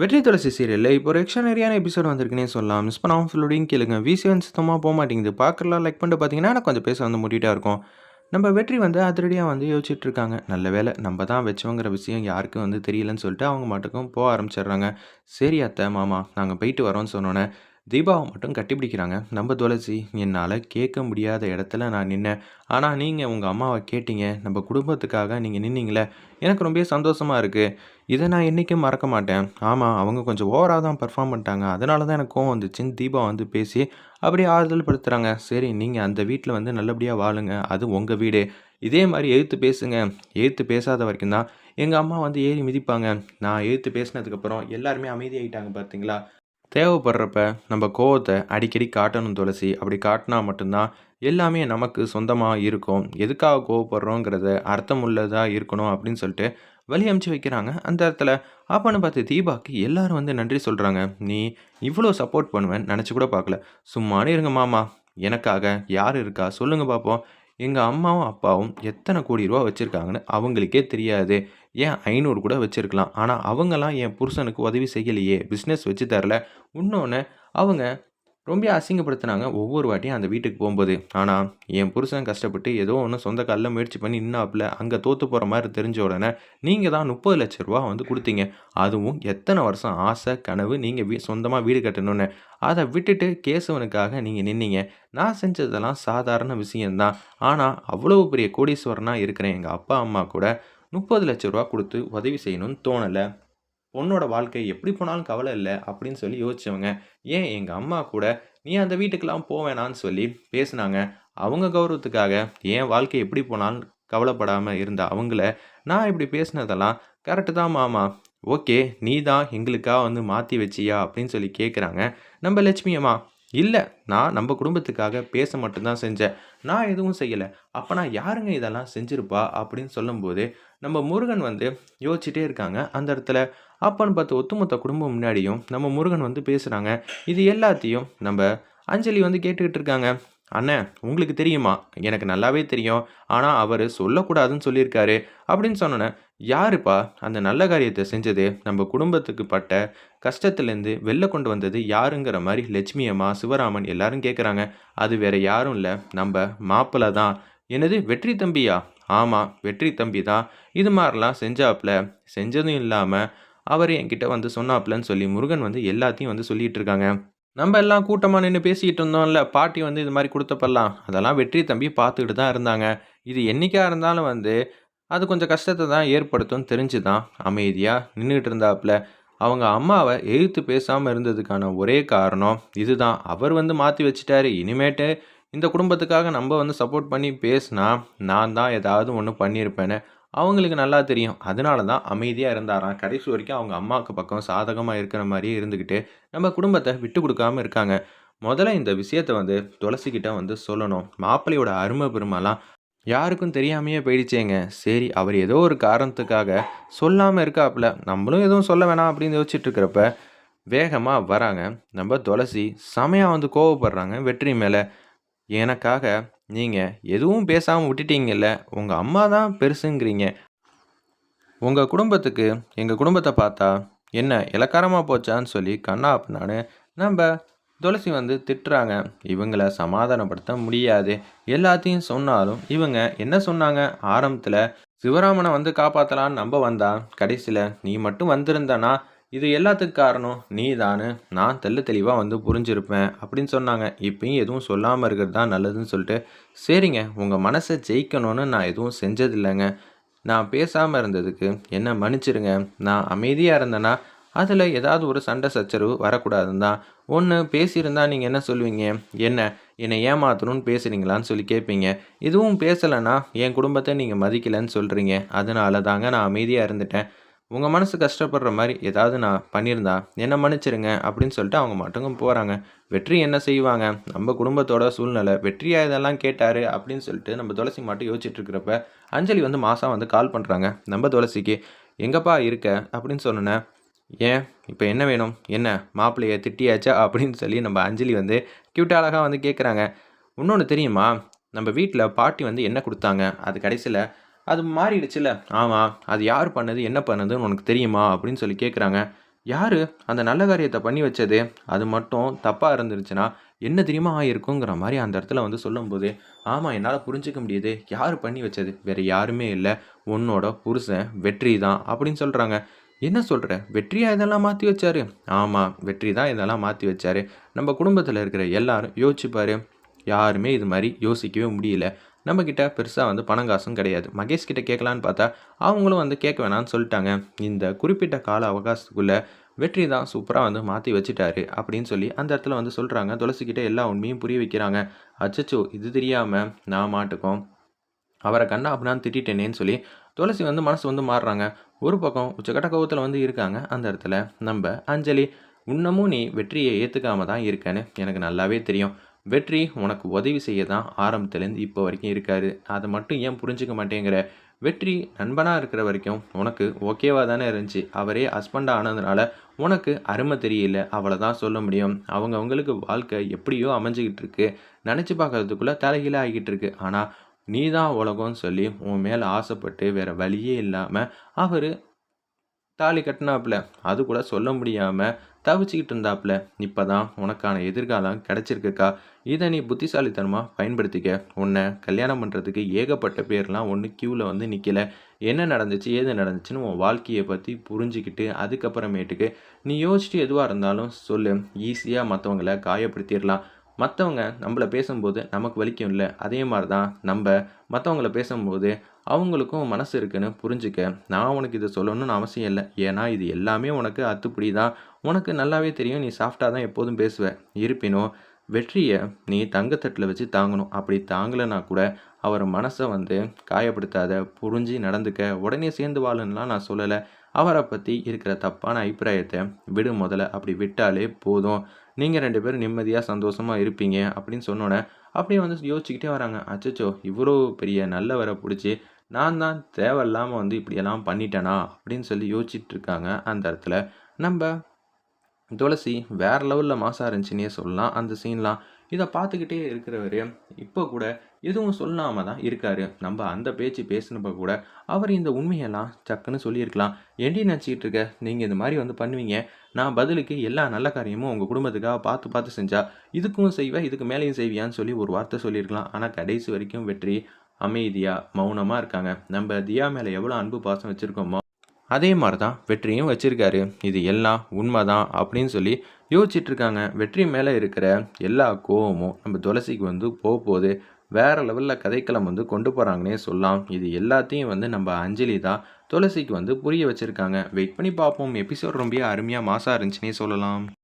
வெற்றி துளசி சீரியலில் இப்போ ஒரு எக்ஸ்ட்ரானரியான எபிசோட் வந்திருக்குன்னே சொல்லலாம். மிஸ் பண்ணாமல் ஃபுல்லோடையும் கேளுங்க. விசி வந்து சுத்தமாக போக மாட்டேங்குது. பார்க்கலாம் லைக் பண்ணிட்டு பார்த்தீங்கன்னா எனக்கு கொஞ்சம் பேச வந்து முடிட்டா இருக்கும். நம்ம வெற்றி வந்து அதிரடியாக வந்து யோசிச்சுட்டு இருக்காங்க. நல்ல வேலை நம்ம தான் வச்சோங்கிற விஷயம் யாருக்கும் வந்து தெரியலன்னு சொல்லிட்டு அவங்க மட்டுக்கும் போக ஆரம்பிச்சிடுறாங்க. சரி அத்தை மாமா நாங்கள் போயிட்டு வரோம்னு சொன்னோன்னே தீபாவை மட்டும் கட்டிப்பிடிக்கிறாங்க நம்ம துளசி என்னால் கேட்க முடியாத இடத்துல நான் நின்னேன். ஆனால் நீங்கள் உங்கள் அம்மாவை கேட்டீங்க. நம்ம குடும்பத்துக்காக நீங்கள் நின்னீங்களே. எனக்கு ரொம்ப சந்தோஷமாக இருக்குது இதை நான் என்றைக்கும் மறக்க மாட்டேன். ஆமாம் அவங்க கொஞ்சம் ஓவராக தான் பர்ஃபார்ம் பண்ணிட்டாங்க. அதனால தான் எனக்கு கோவம் வந்துச்சுன்னு தீபா வந்து பேசி அப்படியே ஆறுதல் படுத்துகிறாங்க சரி நீங்கள் அந்த வீட்டில் வந்து நல்லபடியாக வாழுங்க. அது உங்கள் வீடு. இதே மாதிரி எழுத்து பேசுங்க. எழுத்து பேசாத வரைக்கும் தான் எங்கள் அம்மா வந்து ஏறி மிதிப்பாங்க. நான் எழுத்து பேசினதுக்கப்புறம் எல்லாருமே அமைதியாகிட்டாங்க பார்த்தீங்களா தேவைப்படுறப்ப நம்ம கோவத்தை அடிக்கடி காட்டணும் துளசி. அப்படி காட்டினா மட்டும்தான் எல்லாமே நமக்கு சொந்தமாக இருக்கும். எதுக்காக கோவப்படுறோங்கிறத அர்த்தமுள்ளதாக இருக்கணும் அப்படின்னு சொல்லிட்டு வழி அமுச்சு வைக்கிறாங்க. அந்த இடத்துல அப்பன்னு பார்த்து தீபாக்கு எல்லாரும் வந்து நன்றி சொல்கிறாங்க நீ இவ்வளோ சப்போர்ட் பண்ணுவேன் நினச்சி கூட பார்க்கல. சும்மானே இருங்க மாமா. எனக்காக யார் இருக்கா? சொல்லுங்கள் பார்ப்போம் எங்கள் அம்மாவும் அப்பாவும் எத்தனை கோடி ரூபா வச்சுருக்காங்கன்னு அவங்களுக்கே தெரியாது. ஏன் ஐநூறு கூட வச்சுருக்கலாம். ஆனால் அவங்கெல்லாம் என் புருஷனுக்கு உதவி செய்யலையே. பிஸ்னஸ் வச்சு தரல. இன்னொன்று அவங்க ரொம்ப அசிங்கப்படுத்தினாங்க ஒவ்வொரு வாட்டியும் அந்த வீட்டுக்கு போகும்போது. ஆனால் என் புருஷன் கஷ்டப்பட்டு ஏதோ ஒன்று சொந்த காலில் முயற்சி பண்ணி நின்னாப்புல அங்கே தோற்று போகிற மாதிரி தெரிஞ்ச உடனே நீங்கள் தான் முப்பது லட்ச ரூபா வந்து கொடுத்தீங்க. அதுவும் எத்தனை வருஷம் ஆசை கனவு நீங்கள் வீ சொந்தமாக வீடு கட்டணும்னு. அதை விட்டுட்டு கேசவனுக்காக நீங்கள் நின்னீங்க. நான் செஞ்சதெல்லாம் சாதாரண விஷயந்தான் ஆனால் அவ்வளோ பெரிய கோடீஸ்வரனாக இருக்கிறேன் எங்கள் அப்பா அம்மா கூட முப்பது லட்ச ரூபா கொடுத்து உதவி செய்யணும்னு தோணலை. பொண்ணோட வாழ்க்கை எப்படி போனாலும் கவலை இல்லை அப்படின்னு சொல்லி யோசிச்சவங்க ஏன் எங்கள் அம்மா கூட நீ அந்த வீட்டுக்கெல்லாம் போவேணான்னு சொல்லி பேசுனாங்க. அவங்க கௌரவத்துக்காக என் வாழ்க்கை எப்படி போனாலும் கவலைப்படாமல் இருந்த அவங்கள நான் இப்படி பேசினதெல்லாம் கரெக்டு தான் மாமா. ஓகே நீ தான் எங்களுக்காக வந்து மாற்றி வச்சியா அப்படின்னு சொல்லி கேட்குறாங்க நம்ம லட்சுமி அம்மா இல்லை நான் நம்ம குடும்பத்துக்காக பேச மட்டும்தான் செஞ்சேன். நான் எதுவும் செய்யலை. அப்போ நான் யாருங்க இதெல்லாம் செஞ்சுருப்பா அப்படின்னு சொல்லும்போது நம்ம முருகன் வந்து யோசிச்சுட்டே இருக்காங்க. அந்த இடத்துல அப்பான்னு பார்த்து ஒத்துமொத்த குடும்பம் முன்னாடியும் நம்ம முருகன் வந்து பேசுகிறாங்க இது எல்லாத்தையும் நம்ம அஞ்சலி வந்து கேட்டுக்கிட்டு இருக்காங்க. அண்ணன் உங்களுக்கு தெரியுமா? எனக்கு நல்லாவே தெரியும். ஆனால் அவர் சொல்லக்கூடாதுன்னு சொல்லியிருக்காரு. அப்படின்னு சொன்னோன்னே யாருப்பா? அந்த நல்ல காரியத்தை செஞ்சது நம்ம குடும்பத்துக்கு பட்ட கஷ்டத்துலேருந்து வெளில கொண்டு வந்தது யாருங்கிற மாதிரி லட்சுமி அம்மா சிவராமன் எல்லாரும் கேட்குறாங்க அது வேற யாரும் இல்லை. நம்ம மாப்பிள்ளை தான். என்னது வெற்றி தம்பியா? ஆமாம் வெற்றி தம்பி தான். இது மாதிரிலாம் செஞ்சாப்புல செஞ்சதும் இல்லாமல் அவர் என்கிட்ட வந்து சொன்னாப்புலன்னு சொல்லி முருகன் வந்து எல்லாத்தையும் வந்து சொல்லிட்டு இருக்காங்க நம்ம எல்லாம் கூட்டமாக நின்று பேசிக்கிட்டு இருந்தோம்ல பாட்டி வந்து இது மாதிரி கொடுத்தப்படலாம். அதெல்லாம் வெற்றி தம்பி பார்த்துக்கிட்டு தான் இருந்தாங்க. இது என்றைக்காக இருந்தாலும் வந்து அது கொஞ்சம் கஷ்டத்தை தான் ஏற்படுத்தும் தெரிஞ்சு தான் அமைதியாக நின்றுட்டு இருந்தாப்புல அவங்க அம்மாவை எழுத்து பேசாமல் இருந்ததுக்கான ஒரே காரணம் இதுதான். அவர் வந்து மாற்றி வச்சுட்டாரு. இனிமேட்டு இந்த குடும்பத்துக்காக நம்ம வந்து சப்போர்ட் பண்ணி பேசினா நான் தான் ஏதாவது ஒன்று பண்ணியிருப்பேன்னு அவங்களுக்கு நல்லா தெரியும். அதனால தான் அமைதியாக இருந்தாராம் கடைசி வரைக்கும் அவங்க அம்மாவுக்கு பக்கம் சாதகமாக இருக்கிற மாதிரியே இருந்துக்கிட்டு நம்ம குடும்பத்தை விட்டு கொடுக்காம இருக்காங்க. முதல்ல இந்த விஷயத்தை வந்து துளசிக்கிட்ட வந்து சொல்லணும். மாப்பிள்ளையோட அருமை பெருமைலாம் யாருக்கும் தெரியாமையே போயிடுச்சேங்க. சரி அவர் ஏதோ ஒரு காரணத்துக்காக சொல்லாமல் இருக்காப்புல. நம்மளும் எதுவும் சொல்ல வேணாம் அப்படின்னு யோசிச்சுட்டு இருக்கிறப்ப வேகமாக வராங்க. நம்ம துளசி செமையாக வந்து கோவப்படுறாங்க வெற்றி மேலே. எனக்காக நீங்கள் எதுவும் பேசாமல் விட்டுட்டீங்கல்ல உங்கள் அம்மா தான் பெருசுங்கிறீங்க. உங்கள் குடும்பத்துக்கு எங்கள் குடும்பத்தை பார்த்தா என்ன இலக்காரமாக போச்சான்னு சொல்லி கண்ணா அப்படின்னான்னு நம்ம துளசி வந்து திட்டுறாங்க. இவங்கள சமாதானப்படுத்த முடியாது. எல்லாத்தையும் சொன்னாலும் இவங்க என்ன சொன்னாங்க? ஆரம்பத்தில் சிவராமனை வந்து காப்பாற்றலான்னு நம்ப வந்தா கடைசியில் நீ மட்டும் வந்திருந்தனா இது எல்லாத்துக்கும் காரணம் நீ தானு நான் தெல்ல தெளிவாக வந்து புரிஞ்சிருப்பேன் அப்படின்னு சொன்னாங்க. இப்பயும் எதுவும் சொல்லாமல் இருக்கிறது தான் நல்லதுன்னு சொல்லிட்டு சரிங்க உங்கள் மனசை ஜெயிக்கணும்னு நான் எதுவும் செஞ்சதில்லைங்க. நான் பேசாமல் இருந்ததுக்கு என்ன மன்னிச்சிருங்க. நான் அமைதியாக இருந்தேன்னா அதில் ஏதாவது ஒரு சண்டை சச்சரவு வரக்கூடாதுன்னு தான். ஒன்று பேசியிருந்தா நீங்கள் என்ன சொல்லுவீங்க? என்ன என்னை ஏமாத்தணும்னு பேசுகிறீங்களான்னு சொல்லி கேட்பீங்க. இதுவும் பேசலைன்னா என் குடும்பத்தை நீங்கள் மதிக்கலைன்னு சொல்கிறீங்க அதனால தாங்க நான் அமைதியாக இருந்துட்டேன். உங்கள் மனசு கஷ்டப்படுற மாதிரி ஏதாவது நான் பண்ணியிருந்தா என்ன மன்னிச்சிருங்க அப்படின்னு சொல்லிட்டு அவங்க மட்டும் போகிறாங்க வெற்றி என்ன செய்வாங்க? நம்ம குடும்பத்தோட சூழ்நிலை வெற்றியாக இதெல்லாம் கேட்டார் அப்படின்னு சொல்லிட்டு நம்ம துளசி மட்டும் யோசிச்சுட்டு இருக்கிறப்ப அஞ்சலி வந்து மாதம் வந்து கால் பண்ணுறாங்க நம்ம துளசிக்கு எங்கப்பா இருக்க? அப்படின்னு சொன்னேன் ஏன்? இப்போ என்ன வேணும்? என்ன? மாப்பிள்ளைய திட்டியாச்சா? அப்படின்னு சொல்லி நம்ம அஞ்சலி வந்து கியூட்டாக அழகாக வந்து கேட்குறாங்க இன்னொன்று தெரியுமா? நம்ம வீட்டில் பாட்டி வந்து என்ன கொடுத்தாங்க? அது கடைசியில் அது மாறிடுச்சுல ஆமாம் அது யார் பண்ணது என்ன பண்ணதுன்னு உனக்கு தெரியுமா அப்படின்னு சொல்லி கேட்குறாங்க யார் அந்த நல்ல காரியத்தை பண்ணி வச்சது? அது மட்டும் தப்பாக இருந்துருச்சுன்னா, என்ன தெரியுமா ஆகிருக்குங்கிற மாதிரி அந்த இடத்துல வந்து சொல்லும்போது, ஆமாம் என்னால் புரிஞ்சுக்க முடியுது. யார் பண்ணி வச்சது? வேற யாருமே இல்லை உன்னோட புருஷன் வெற்றி தான் அப்படின்னு சொல்கிறாங்க என்ன சொல்கிற வெற்றியாக இதெல்லாம் மாற்றி வச்சாரு? ஆமாம் வெற்றி தான் இதெல்லாம் மாற்றி வச்சாரு. நம்ம குடும்பத்தில் இருக்கிற எல்லாரும் யோசிச்சுப்பார் யாருமே இது மாதிரி யோசிக்கவே முடியல. நம்மகிட்ட பெருசாக வந்து பணம் காசும் கிடையாது. மகேஷ் கிட்ட கேட்கலான்னு பார்த்தா, அவங்களும் வந்து கேட்க வேணான்னு சொல்லிட்டாங்க. இந்த குறிப்பிட்ட கால அவகாசத்துக்குள்ளே வெற்றி தான் சூப்பராக வந்து மாற்றி வச்சுட்டாரு அப்படின்னு சொல்லி அந்த இடத்துல வந்து சொல்கிறாங்க துளசிக்கிட்ட எல்லா உண்மையும் புரிய வைக்கிறாங்க. அச்சச்சோ! இது தெரியாமல் நான் மாட்டுக்கும் அவரை கண்ணா அப்படின்னு திட்டிட்டேனேன்னு சொல்லி துளசி வந்து மனசு வந்து மாறுறாங்க. ஒரு பக்கம் உச்சக்கட்ட கோவத்தில் வந்து இருக்காங்க. அந்த இடத்துல நம்ம அஞ்சலி, இன்னமும் நீ வெற்றியை ஏற்றுக்காம தான் இருக்கேன்னு எனக்கு நல்லாவே தெரியும். வெற்றி உனக்கு உதவி செய்ய தான் ஆரம்பத்துலேருந்து இப்போ வரைக்கும் இருக்காரு. அதை மட்டும் ஏன் புரிஞ்சுக்க மாட்டேங்கிற? வெற்றி நண்பனாக இருக்கிற வரைக்கும் உனக்கு ஓகேவாக தானே இருந்துச்சு. அவரே ஹஸ்பண்டாக ஆனதுனால உனக்கு அருமை தெரியல. அவ்வளதான் சொல்ல முடியும். அவங்க அவங்களுக்கு வாழ்க்கை எப்படியோ அமைஞ்சிக்கிட்டு இருக்கு. நினச்சி பார்க்கறதுக்குள்ளே தலைகீழ ஆகிட்டு இருக்கு. ஆனால் நீ தான் உலகம்னு சொல்லி உன் மேலே ஆசைப்பட்டு வேறு வழியே இல்லாமல் அவர் தாலி கட்டினாப்புல அது கூட சொல்ல முடியாமல் தவிச்சுக்கிட்டு இருந்தாப்புல. இப்போ தான் உனக்கான எதிர்காலம் கிடச்சிருக்குக்கா இதை நீ புத்திசாலித்தனமாக பயன்படுத்திக்க. உன்னை கல்யாணம் பண்ணுறதுக்கு ஏகப்பட்ட பேர்லாம் ஒன்று க்யூவில் வந்து நிற்கலை என்ன நடந்துச்சு? ஏது நடந்துச்சுன்னு உன் வாழ்க்கையை பற்றி புரிஞ்சுக்கிட்டு, அதுக்கப்புறமேட்டுக்கு நீ யோசிச்சுட்டு எதுவாக இருந்தாலும் சொல்லு. ஈஸியாக மற்றவங்களை காயப்படுத்திடலாம் மற்றவங்க நம்மள பேசும்போது நமக்கு வலிக்கும்ல. அதே மாதிரி தான் நம்ம மற்றவங்கள பேசும்போது அவங்களுக்கும் மனசு இருக்குன்னு புரிஞ்சுக்க. நான் உனக்கு இதை சொல்லணும்னு அவசியம் இல்லை ஏன்னா இது எல்லாமே உனக்கு அத்துப்படி தான். உனக்கு நல்லாவே தெரியும். நீ சாஃப்டாக தான் எப்போதும் பேசுவ. இருப்பினும் வெற்றியை நீ தங்கத்தட்டில் வச்சு தாங்கணும். அப்படி தாங்கலைன்னா கூட அவர் மனசை வந்து காயப்படுத்தாத. புரிஞ்சு நடந்துக்க. உடனே சேர்ந்து வாழுன்னுலாம் நான் சொல்லலை அவரை பற்றி இருக்கிற தப்பான அபிப்பிராயத்தை விடு முதல்ல அப்படி விட்டாலே போதும். நீங்கள் ரெண்டு பேரும் நிம்மதியாக சந்தோஷமாக இருப்பீங்க அப்படின்னு சொன்னோன்னே அப்படியே வந்து யோசிச்சுக்கிட்டே வராங்க. அச்சச்சோ! இவ்வளோ பெரிய நல்லவரை பிடிச்சி நான் தான் தேவையில்லாமல் வந்து இப்படியெல்லாம் பண்ணிட்டேனா? அப்படின்னு சொல்லி யோசிச்சுட்டு இருக்காங்க அந்த இடத்துல. நம்ம துளசி வேற லெவலில் மாசாக இருந்துச்சுன்னே சொல்லலாம் அந்த சீன்லாம். இதை பார்த்துக்கிட்டே இருக்கிறவர் இப்போ கூட எதுவும் சொல்லாமல் தான் இருக்கார் நம்ம அந்த பேச்சு பேசினப்ப கூட, அவர் இந்த உண்மையெல்லாம் சக்குன்னு சொல்லியிருக்கலாம். என்ன நினச்சிக்கிட்டு இருக்க? நீங்கள் இந்த மாதிரி வந்து பண்ணுவீங்க. நான் பதிலுக்கு எல்லா நல்ல காரியமும் உங்கள் குடும்பத்துக்காக பார்த்து பார்த்து செஞ்சால் இதுக்கும் செய்வேன் இதுக்கு மேலேயும் செய்வியான்னு" சொல்லி ஒரு வார்த்தை சொல்லியிருக்கலாம். ஆனால் கடைசி வரைக்கும் வெற்றி அமைதியாக மௌனமாக இருக்காங்க. நம்ம தியா மேலே எவ்வளோ அன்பு, பாசம் வச்சுருக்கோமோ அதே மாதிரி தான் வெற்றியும் வச்சுருக்காரு இது எல்லாம் உண்மை தான் அப்படின்னு சொல்லி யோசிச்சிட்டுருக்காங்க வெற்றி மேலே இருக்கிற எல்லா கோவமும் நம்ம துளசிக்கு வந்து போகுது வேறு லெவலில் கதைக்களம் வந்து கொண்டு போகிறாங்கன்னே சொல்லலாம். இது எல்லாத்தையும் வந்து நம்ம அஞ்சலி தான் துளசிக்கு வந்து புரிய வச்சுருக்காங்க வெயிட் பண்ணி பார்ப்போம். எபிசோட் ரொம்ப அருமையாக மாசாக இருந்துச்சுன்னே சொல்லலாம்.